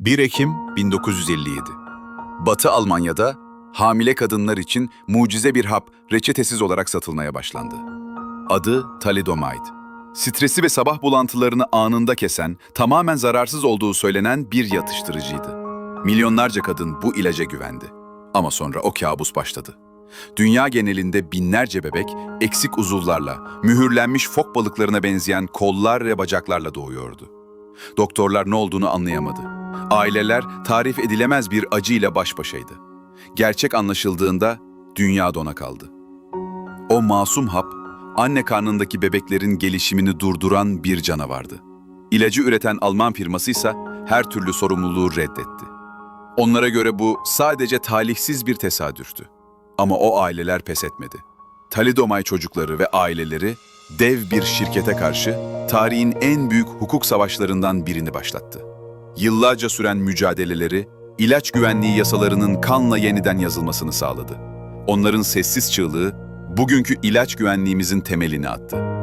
1 Ekim 1957 Batı Almanya'da hamile kadınlar için mucize bir hap reçetesiz olarak satılmaya başlandı. Adı Thalidomide. Stresi ve sabah bulantılarını anında kesen, tamamen zararsız olduğu söylenen bir yatıştırıcıydı. Milyonlarca kadın bu ilaca güvendi. Ama sonra o kabus başladı. Dünya genelinde binlerce bebek eksik uzuvlarla, mühürlenmiş fok balıklarına benzeyen kollar ve bacaklarla doğuyordu. Doktorlar ne olduğunu anlayamadı. Aileler tarif edilemez bir acıyla baş başaydı. Gerçek anlaşıldığında dünya dona kaldı. O masum hap, anne karnındaki bebeklerin gelişimini durduran bir canavardı. İlacı üreten Alman firması ise her türlü sorumluluğu reddetti. Onlara göre bu sadece talihsiz bir tesadüftü. Ama o aileler pes etmedi. Talidomay çocukları ve aileleri dev bir şirkete karşı tarihin en büyük hukuk savaşlarından birini başlattı. Yıllarca süren mücadeleleri, ilaç güvenliği yasalarının kanla yeniden yazılmasını sağladı. Onların sessiz çığlığı, bugünkü ilaç güvenliğimizin temelini attı.